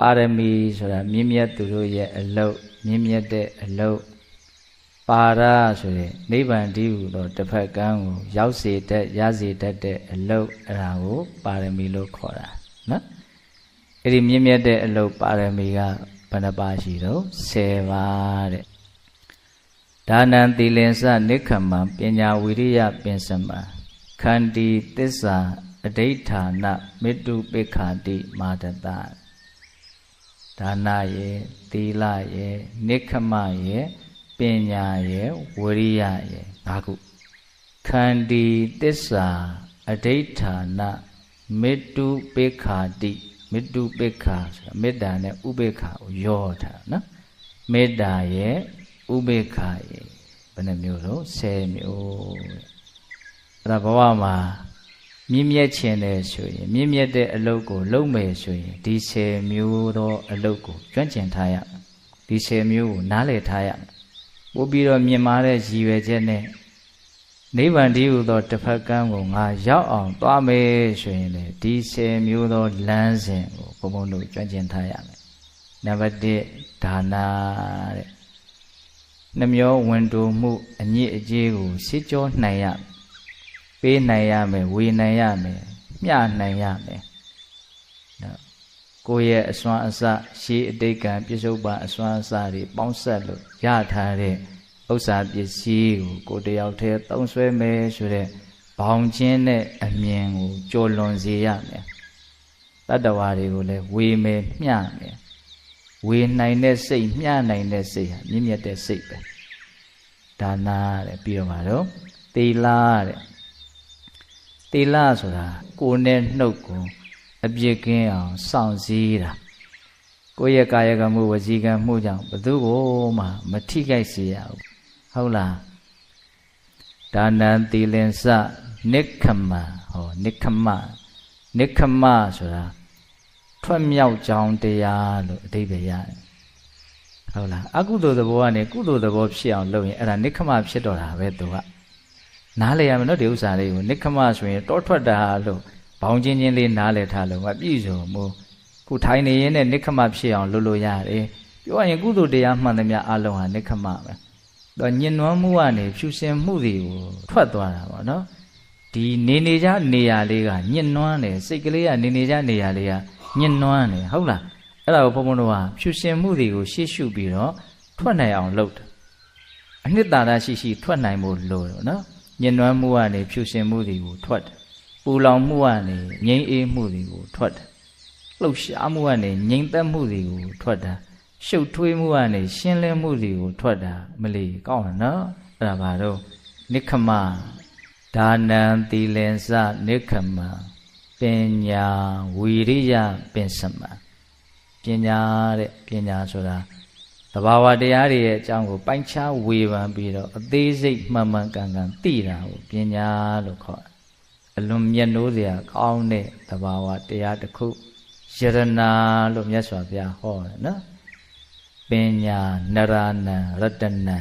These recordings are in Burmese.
ပါရမီဆိုတာမြင့်မြတ်သူတို့ရဲ့အလုတ်မြင့်မြတ်တဲ့အလုတ်ပါရဆိုရင်နိဗ္ဗာန်တည်းဟူသောတစ်ဖက်ကန်းကိုရောက်စေတတ်ရစေတတ်တဲ့အလုတ်အဲ့ဒါကိုပါရမီလို့ခေါ်တာနော်အဲ့ဒီမြင့်မြတ်တဲ့အလုတ်ပါရမီကဘယ်နှပါရှိတော့10ပါတဲ့ဒါနံသီလင်္စနိခမံပညာဝိရိယပင်စမံခန္တီသစ္စာအဋိဌာနမေတ္တုပိခာတိမာတတ ဒါနရဲ့သီလရဲ့နိခမရဲ့ပညာရဲ့ဝိရိယရဲ့ငါးခုခန္တီသစ္စာအဋိဌာနမေတ္တုပိခာတိမေတ္တုပိခာဆိုတာမေတ္တာနဲ့ဥပိခာကိုရောထားနော်မေတ္တာရဲ့ဥပိခာရဲ့ဘယ်နှမျိုးလို့10မျိုးတဲ့အဲ့ဒါဘဝမှာ မြင့်မြတ်ခြင်းတယ်ဆိုရင်မြင့်မြတ်တဲ့အလုပ်ကိုလုပ်မယ်ဆိုရင်ဒီ10မျိုးသောအလုပ်ကိုကျွမ်းကျင်ထားရမယ်ဒီ10မျိုးကိုနားလည်ထားရမယ်ပို့ပြီးတော့မြင်မာတဲ့ရည်ရွယ်ချက်နဲ့နိဗ္ဗာန်တည်းဟူသောတစ်ဖက်ကန်းကိုငါရောက်အောင်သွားမယ်ဆိုရင်လေဒီ10မျိုးသောလမ်းစဉ်ကိုဘုံဘုံတို့ကျွမ်းကျင်ထားရမယ်နံပါတ်1ဒါနာတဲ့နှမျောဝင်တူမှုအညစ်အကြေးကိုစစ်ကြောနိုင်ရမယ် ပေးနိုင်ရမယ်ဝေနိုင်ရမယ်မျှနိုင်ရမယ်နော်ကိုယ့်ရဲ့အစွမ်းအစရှေးအတိတ်ကံပြစ္ဆုတ်ပါအစွမ်းအစတွေပေါင်းဆက်လို့ရထားတဲ့ဥစ္စာပစ္စည်းကိုကိုယ်တယောက်တည်းသုံးဆွဲမယ်ဆိုတဲ့ဘောင်ချင်းတဲ့အမြင်ကိုကြော်လွန်စေရမယ်တတ္တဝါတွေကိုလည်းဝေမယ်မျှမယ်ဝေနိုင်တဲ့စိတ်မျှနိုင်တဲ့စိတ်ဟာမြင့်မြတ်တဲ့စိတ်ပဲဒါနာတဲ့ပြီးတော့မှာတော့သီလတဲ့ သီလဆိုတာကိုယ်နဲ့နှုတ်ကိုအပြစ်ကင်းအောင်စောင့်စည်းတာကိုယ့်ရဲ့ကာယကမှုဝစီကံမှုကြောင့်ဘသူကိုမှမထိခိုက်စေရဘူးဟုတ်လားဒါနံသီလင်္စနိခမဟောနိခမနိခမဆိုတာထွက်မြောက်ကြောင်းတရားလို့အဓိပ္ပာယ်ရတယ်ဟုတ်လားအကုသိုလ်သဘောကနေကုသိုလ်သဘောဖြစ်အောင်လုပ်ရင်အဲ့ဒါနိခမဖြစ်တော့တာပဲသူက နားလေရမယ်နော်ဒီဥစ္စာလေးကိုနိခမဆိုရင်တောထွက်တာလို့ဘောင်ချင်းချင်းလေးနားလေထားလို့မပြည့်စုံဘူးခုထိုင်နေရင်နဲ့နိခမဖြစ်အောင်လုပ်လို့ရတယ်ပြောရရင်ကုသိုလ်တရားမှန်သမျှအလုံးဟာနိခမပဲတော့ညင်နွမ်းမှုကနေဖြူစင်မှုတွေကိုထွက်သွားတာပေါ့နော်ဒီနေနေကြနေရာလေးကညင်နွမ်းတယ်စိတ်ကလေးကနေနေကြနေရာလေးကညင်နွမ်းတယ်ဟုတ်လားအဲ့ဒါကိုဘုန်းဘုန်းတို့ကဖြူစင်မှုတွေကိုရှေ့ရှုပြီးတော့ထွက်နိုင်အောင်လုပ်တယ်အနှစ်သာရရှိရှိထွက်နိုင်ဖို့လိုတယ်နော် ညင်နွမ်းမှုကနေဖြူစင်မှုတွေကိုထွက်တယ်ပူလောင်မှုကနေငြိမ်းအေးမှုတွေကိုထွက်တယ်လှုပ်ရှားမှုကနေငြိမ်သက်မှုတွေကိုထွက်တာရှုပ်ထွေးမှုကနေရှင်းလင်းမှုတွေကိုထွက်တာမလီကောင်းတယ်နော်အဲ့ဒါဘာတော့နိခမဒါနံသီလင်္စနိခမပညာဝီရိယပင်စမပညာတဲ့ပညာဆိုတာ တဘာဝတရားတွေရဲ့အကြောင်းကိုပိုင်းခြားဝေဖန်ပြီးတော့အသေးစိတ်မှန်မှန်ကန်ကန်သိတာကိုပညာလို့ခေါ်တယ်အလွန်မြတ်နိုးစရာကောင်းတဲ့တဘာဝတရားတစ်ခုယရနာလို့မြတ်စွာဘုရားဟောတယ်နော်ပညာနရဏံရတနံ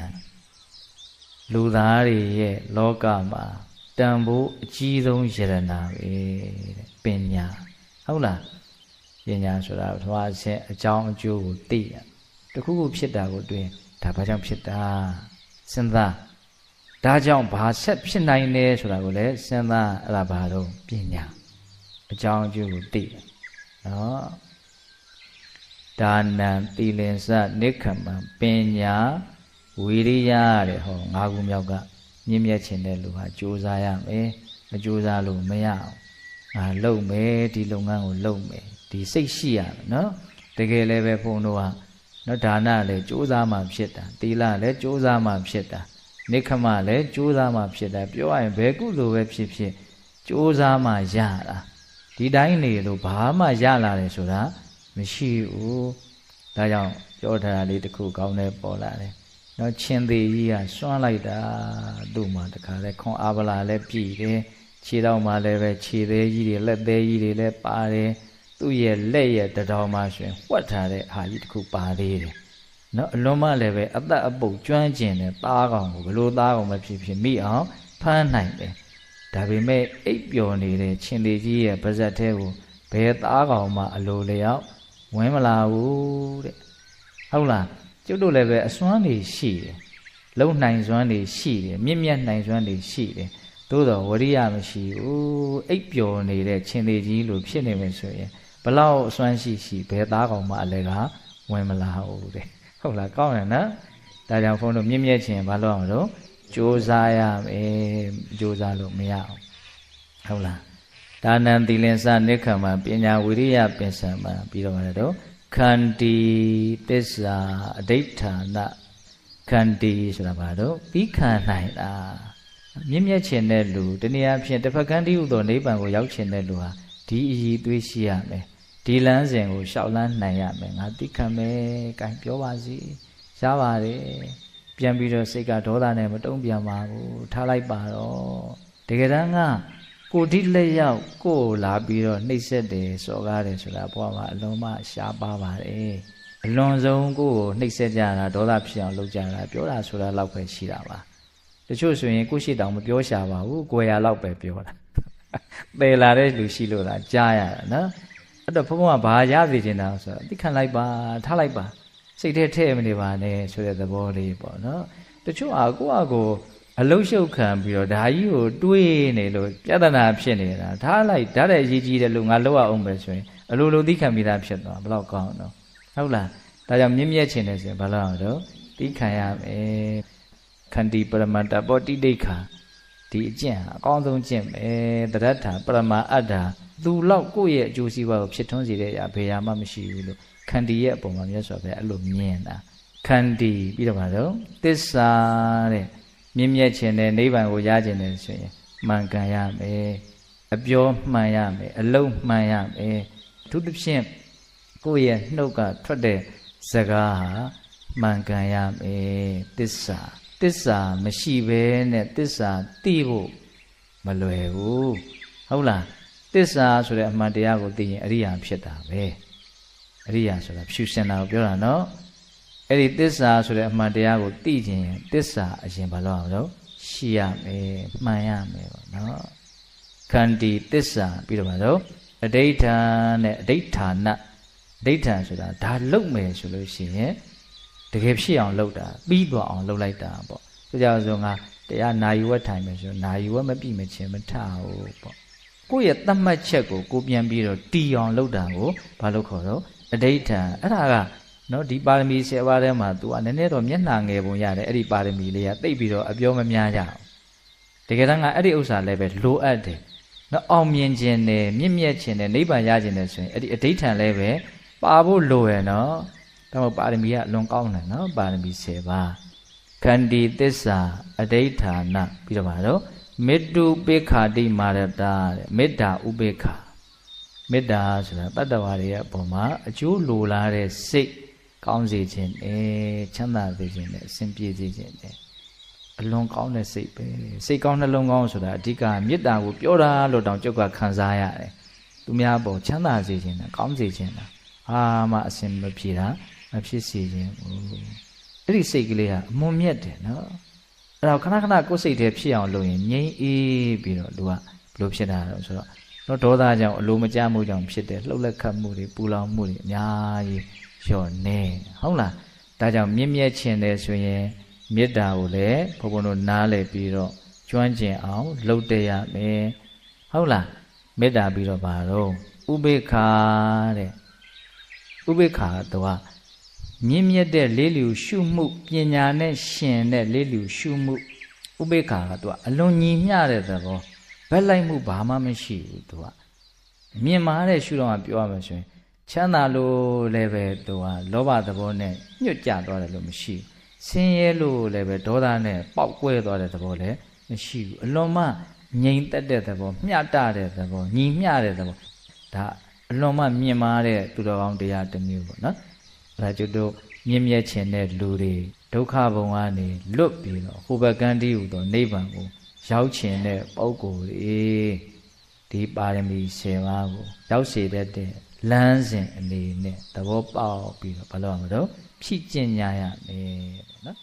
လူသားတွေရဲ့လောကမှာတန်ဖိုးအကြီးဆုံးယရနာပဲတဲ့ပညာဟုတ်လားပညာဆိုတာပထမအဆင့်အကြောင်းအကျိုးကိုသိရတ ခုခုဖြစ်တာကိုတွေ့ဒါဘာကြောင့်ဖြစ်တာစဉ်းစားဒါကြောင့်ဘာဆက်ဖြစ်နိုင်လဲဆိုတာကိုလည်းစဉ်းစားအဲ့ဒါဘာတော့ပညာအကြောင်းအကျိုးကိုသိတယ်နော်ဒါနံသီလင်္စနိခမံပညာဝီရိယတဲ့ဟောငါးခုမြောက်ကမြင့်မြတ်ခြင်းတဲ့လူဟာကြိုးစားရမယ်မကြိုးစားလို့မရအောင်ငါလုပ်မယ်ဒီလုပ်ငန်းကိုလုပ်မယ်ဒီစိတ်ရှိရမယ်နော်တကယ်လည်းပဲဘုန်းတို့က နော်ဒါနလည်းကြိုးစားမှဖြစ်တာသီလလည်းကြိုးစားမှဖြစ်တာနိခမလည်းကြိုးစားမှဖြစ်တာပြောရရင်ဘယ်ကုလိုပဲဖြစ်ဖြစ်ကြိုးစားမှရတာဒီတိုင်းနေလို့ဘာမှရလာတယ်ဆိုတာမရှိဘူးဒါကြောင့်ပြောထားတာလေးတစ်ခုကောင်းတယ်ပေါ်လာတယ်နော်ချင်းသေးကြီးကစွန့်လိုက်တာသူ့မှာတခါလဲခွန်အာဗလာလည်းပြည်တယ်ခြေတော်မှာလည်းပဲခြေသေးကြီးတွေလက်သေးကြီးတွေလည်းပါတယ် သူ့ရဲ့လက်ရဲ့တတော်မှာရှင်ဝှက်ထားတဲ့အာကြီးတစ်ခုပါသေးတယ်နော်အလွန်မှလည်းပဲအသက်အပုတ်ကျွမ်းကျင်တဲ့သားကောင်ကိုဘလို့သားကောင်မဖြစ်ဖြစ်မိအောင်ဖမ်းနိုင်တယ်ဒါပေမဲ့အိပ်ပျော်နေတဲ့ချင်းသေးကြီးရဲ့ပါဇက်ထဲကိုဘယ်သားကောင်မှအလိုလျောက်မဝင်မလာဘူးတဲ့ဟုတ်လားကျုပ်တို့လည်းပဲအစွမ်းတွေရှိတယ်လုံနိုင်စွမ်းတွေရှိတယ်မြင့်မြတ်နိုင်စွမ်းတွေရှိတယ်သို့တော့ဝရိယမရှိဘူးအိပ်ပျော်နေတဲ့ချင်းသေးကြီးလိုဖြစ်နေမယ်ဆိုရင် ဘလောက်အစွမ်းရှိရှိဘယ်သားကောင်မှအလဲကဝင်မလာဘူးတဲ့ဟုတ်လားကောင်းတယ်နော်ဒါကြောင့်ဘုန်းတို့မြင့်မြတ်ခြင်းဘာလို့အောင်လို့စူးစမ်းရမယ်စူးစမ်းလို့မရအောင်ဟုတ်လားဒါနံသီလင်္စနိခမပညာဝိရိယပင်စံမှာပြီးတော့လည်းတော့ခန္တီတစ္ဆာအဋိဋ္ဌာနခန္တီဆိုတာဘာလို့ပြီးခံနိုင်တာမြင့်မြတ်ခြင်းတဲ့လူတနည်းအားဖြင့်တဖက်ကန်းတိဟုသောနိဗ္ဗာန်ကိုရောက်ခြင်းတဲ့လူဟာ ဒီအည်သွေးရှိရမယ်ဒီလမ်းစဉ်ကိုရှောက်လန်းနိုင်ရမယ်ငါသိခံမယ်။ကဲပြောပါစီရပါတယ်ပြန်ပြီးတော့စိတ်ကဒေါသနဲ့မတုံ့ပြန်ပါဘူးထားလိုက်ပါတော့တကယ်တမ်းကကိုတိလက်ရောက်ကိုလာပြီးတော့နှိပ်စက်တယ်စော်ကားတယ်ဆိုတာဘဝမှာအလုံးမရှားပါပါတယ်အလွန်ဆုံးကိုကိုနှိပ်စက်ကြတာဒေါသဖြစ်အောင်လုပ်ကြတာပြောတာဆိုတာလောက်ပဲရှိတာပါတချို့ဆိုရင်ကိုရှိတောင်မပြောရှာပါဘူးကိုရလောက်ပဲပြောတာ ပယ်လာတဲ့လူရှိလို့လားကြားရတာနော်အဲ့တော့ဘုန်းဘုန်းကဘာရစေချင်တာဆိုတော့သိခံလိုက်ပါထားလိုက်ပါစိတ်ထဲထည့်မနေပါနဲ့ဆိုတဲ့သဘောလေးပေါ့နော်တချို့အားကိုယ့်အကိုအလုရှုပ်ခံပြီးတော့ဒါကြီးကိုတွေးနေလို့ပြဿနာဖြစ်နေတာထားလိုက်ဓာတ်တဲ့အရေးကြီးတယ်လို့ငါလောက်အောင်ပဲဆိုရင်အလိုလိုသိခံပြီးသားဖြစ်သွားဘလောက်ကောင်းတော့ဟုတ်လားဒါကြောင့်မြင့်မြတ်ခြင်းတယ်ဆိုရင်ဘာလို့အောင်တော့သိခံရမယ်ခန္တီပရမတ္တပောတိဒိဋ္ဌာ ဒီအကျင့်ဟာအကောင်းဆုံးကျင့်ပဲတရထပရမအတ္တာသူလောက်ကိုယ့်ရဲ့အကျိုးစီးပွားကိုဖြစ်ထွန်းစေတဲ့အရာဘယ်ရာမှမရှိဘူးလို့ခန္တီရဲ့အပေါ်မှာမြတ်စွာဘုရားအဲ့လိုမြင်တာခန္တီပြီးတော့ပါတော့သစ္စာတဲ့မြင့်မြတ်ခြင်းနဲ့နိဗ္ဗာန်ကိုရခြင်းနဲ့ဆိုရင်မှန်ကန်ရမယ်အပြောမှန်ရမယ်အလုံးမှန်ရမယ်အထူးသဖြင့်ကိုယ့်ရဲ့နှုတ်ကထွက်တဲ့စကားဟာမှန်ကန်ရမယ်သစ္စာ သစ္စာမရှိဘဲနဲ့သစ္စာသိဖို့မလွယ်ဘူးဟုတ်လားသစ္စာဆိုတဲ့အမှန်တရားကိုသိရင်အရိယာဖြစ်တာပဲအရိယာဆိုတာဖြူစင်တာကိုပြောတာနော်အဲ့ဒီသစ္စာဆိုတဲ့အမှန်တရားကိုသိခြင်းသစ္စာအရင်ဘာလို့အောင်လို့ရှိရမယ်မှန်ရမယ်ပေါ့နော်ခန္တီသစ္စာပြီးတော့ဘာလို့အဋိဋ္ဌာနဲ့အဋိဋ္ဌာနအဋိဋ္ဌာဆိုတာဒါလုံမယ်ဆိုလို့ရှိရင် တကယ်ဖြစ်အောင်လုပ်တာပြီးသွားအောင်လုပ်လိုက်တာပေါ့ဒါကြောင့်ဆိုငါတရားနာယူဝတ်ထိုင်မယ်ဆိုနာယူဝတ်မပြည့်မချင်းမထဘူးပေါ့ကိုယ့်ရဲ့သတ်မှတ်ချက်ကိုကိုပြန်ပြီးတော့တီအောင်လုပ်တာကိုဘာလို့ခေါ်တော့အဋိဋ္ဌံအဲ့ဒါကနော်ဒီပါရမီ10ပါးထဲမှာ तू ကနည်းနည်းတော့မျက်နှာငယ်ပုံရတယ်အဲ့ဒီပါရမီလေးကတိတ်ပြီးတော့အပြောမများကြအောင်တကယ်တမ်းကအဲ့ဒီဥစ္စာလည်းပဲလိုအပ်တယ်နော်အောင်မြင်ခြင်းနဲ့မြင့်မြတ်ခြင်းနဲ့နိဗ္ဗာန်ရခြင်းနဲ့ဆိုရင်အဲ့ဒီအဋိဋ္ဌံလည်းပဲပါဖို့လိုရယ်နော် ဒါမှပါရမီကအလွန်ကောင်းတယ်နော်ပါရမီ10ပါးခန္တီသစ္စာအဋိဋ္ဌာနပြီးတော့ပါတော့မေတ္တုပေခာတိမာရတာတဲ့မေတ္တာဥပေခာမေတ္တာဆိုတာတတ္တဝါတွေရဲ့အပေါ်မှာအကျိုးလိုလားတဲ့စိတ်ကောင်းစေခြင်းနဲ့ချမ်းသာစေခြင်းနဲ့အစဉ်ပြေစေခြင်းနဲ့အလွန်ကောင်းတဲ့စိတ်ပဲစိတ်ကောင်းနှလုံးကောင်းဆိုတာအဓိကမေတ္တာကိုပြောတာလို့တောင်ကြုတ်ကခံစားရတယ်သူများပေါ်ချမ်းသာစေခြင်းနဲ့ကောင်းစေခြင်းနဲ့အာမအစဉ်မပြေတာ မဖြစ်စေခြင်းဘူးအဲ့ဒီစိတ်ကလေးကအမွန်မြတ်တယ်နော်အဲ့တော့ခဏခဏကိုယ်စိတ်ထဲဖြစ်အောင်လုပ်ရင်ငြိမ်းအေးပြီးတော့လူကဘလို့ဖြစ်တာတော့ဆိုတော့တော့ဒေါသကြောင့်အလိုမကျမှုကြောင့်ဖြစ်တဲ့လှုပ်လက်ခတ်မှုတွေပူလောင်မှုတွေအများကြီးလျော့နေဟုတ်လားဒါကြောင့်မြင့်မြတ်ခြင်းတယ်ဆိုရင်မေတ္တာကိုလည်းဘုံဘုံတို့နားလည်ပြီးတော့ကျွမ်းကျင်အောင်လှုပ်တဲ့ရမယ်ဟုတ်လားမေတ္တာပြီးတော့ပါတော့ဥပေက္ခတဲ့ဥပေက္ခတော့ မြင့်မြတ်တဲ့လေးလျူရှုမှုပညာနဲ့ရှင်တဲ့လေးလျူရှုမှုဥပေက္ခကသူကအလွန်ညီမျှတဲ့သဘောဘက်လိုက်မှုဘာမှမရှိဘူးသူကမြင်မာတဲ့ရှုတော့ပြောရမယ်ဆိုရင်ချမ်းသာလို့လည်းပဲသူကလောဘသဘောနဲ့ညှွတ်ကြသွားတယ်လို့မရှိဘူးဆင်းရဲလို့လည်းပဲဒေါသနဲ့ပေါက်ကွဲသွားတဲ့သဘောလည်းမရှိဘူးအလွန်မှငြိမ်သက်တဲ့သဘောမျှတတဲ့သဘောညီမျှတဲ့သဘောဒါအလွန်မှမြင်မာတဲ့သူတော်ကောင်းတရားတစ်မျိုးပေါ့နော် ဒါကျွတ်တို့မြင့်မြတ်ခြင်းတဲ့လူတွေဒုက္ခဘုံကနေလွတ်ပြီးတော့ဟိုဘကန်းတီးဟူသောနိဗ္ဗာန်ကိုရောက်ခြင်းတဲ့ပုဂ္ဂိုလ်တွေဒီပါရမီ10ပါးကိုရောက်စေတတ်တဲ့လမ်းစဉ်အနေနဲ့သဘောပေါက်ပြီးတော့ဘာလို့ရမလို့ဖြည့်ကျင့်ကြရမယ်ပေါ့နော်